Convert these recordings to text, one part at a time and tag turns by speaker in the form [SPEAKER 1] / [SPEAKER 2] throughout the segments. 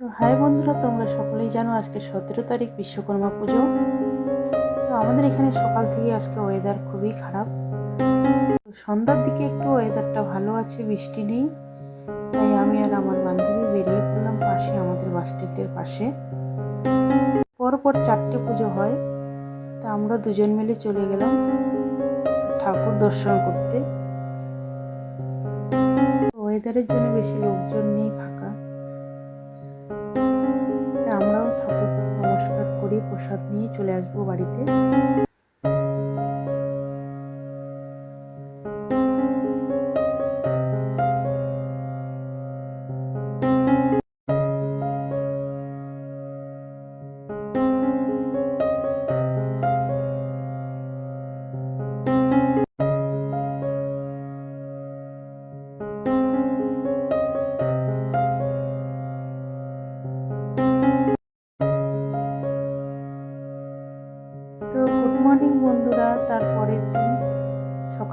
[SPEAKER 1] তো হাই বন্ধুরা, তোমরা সকলেই জানো আজকে সতেরো তারিখ বিশ্বকর্মা পুজো। তো আমাদের এখানে সকাল থেকে আজকে ওয়েদার খুবই খারাপ। সন্ধ্যার দিকে একটু ওয়েদারটা ভালো আছে, বৃষ্টি নেই। তাই আমি আর আমার বান্ধবী বেরিয়ে পড়লাম পাশে, আমাদের বাস স্ট্যান্ডের পাশে। পরপর চারটে পুজো হয়, তা আমরা দুজন মিলে চলে গেলাম ঠাকুর দর্শন করতে। ওয়েদারের জন্য বেশি লোকজন নেই প্রসাদ নিয়ে চলে আসব বাড়িতে।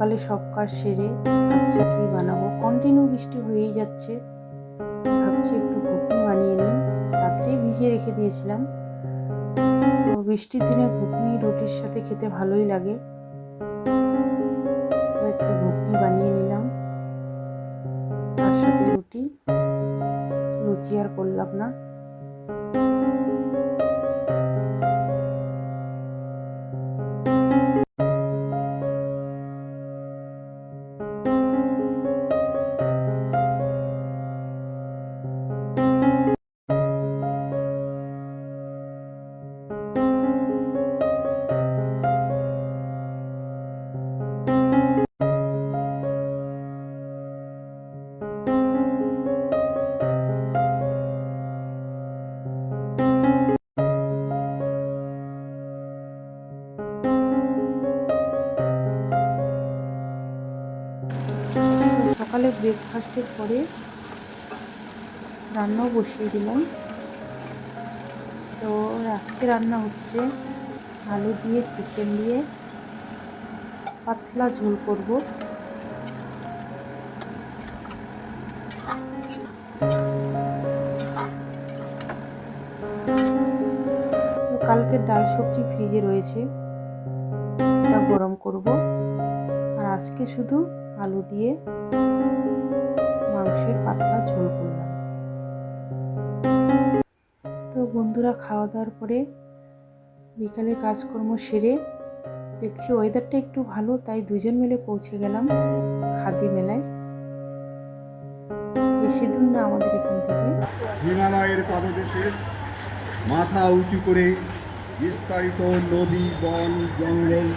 [SPEAKER 1] সকালে সব কাজ সেরে ভাবছি কি বানাবো? কন্টিনিউ বৃষ্টি হয়েই যাচ্ছে। ভাবছি একটু ঘুগনি বানিয়ে নিই। রাত্রেই ভিজিয়ে রেখে দিয়েছিলাম। তো বৃষ্টির দিনে ঘুগনি, রুটির সাথে খেতে ভালোই লাগে। তো একটু ঘুগনি বানিয়ে নিলাম। তার সাথে রুটি। লুচি আর করলাম না। সকালে ব্রেকফাস্টের পরে রান্নাও বসিয়ে দিলাম। তো আজকে রান্না হচ্ছে আলু দিয়ে চিকেন দিয়ে পাতলা ঝোল করব। কালকের ডাল সবজি ফ্রিজে রয়েছে। এটা গরম করব। আর আজকে শুধু আলু দিয়ে মাংসের পাতলা ঝোল করলাম। তো বন্ধুরা খাওয়া দাওয়ার পরে বিকালে কাজকর্ম সেরে দেখছি ওয়েদারটা একটু ভালো, তাই দুজন মিলে পৌঁছে গেলাম খাদি মেলায়। বেশি দূর না আমাদের এখান থেকে।
[SPEAKER 2] হিমালয়ের পাদদেশে মাথা উঁচু করে বিস্তারিত নদী, বন, জঙ্গল,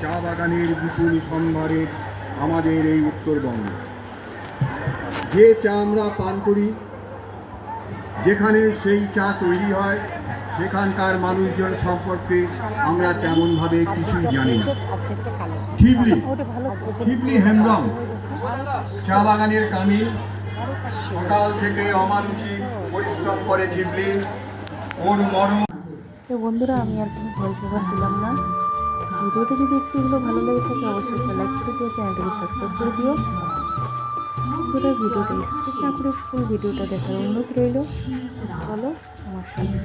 [SPEAKER 2] চা বাগানের বিপুল সম্ভারে আমাদের এই উত্তরবঙ্গ। যে চা আমরা পান করি, যেখানে সেই চা তৈরি হয়, সেখানকার মানুষজন সম্পর্কে আমরা তেমনভাবে কিছুই জানি না। ঠিকলি ঠিকলি হেমব্রম চা বাগানের কামিল, সকাল থেকে অমানুষিক পরিশ্রম করে ঝিবলি ওর মরণ।
[SPEAKER 1] বন্ধুরা, আমি আর কোনো ভয়েস দিলাম না। ভিডিওটা যদি একটু এগুলো ভালো লেগে থাকে, অবশ্যই একটা লাইক করে দিও চ্যানেলটিকে সাবস্ক্রাইব করে দিও। পুরো ভিডিওটা স্কিপ না করে ফুল ভিডিওটা দেখার অনুরোধ রইল। চলো, আমার সাথে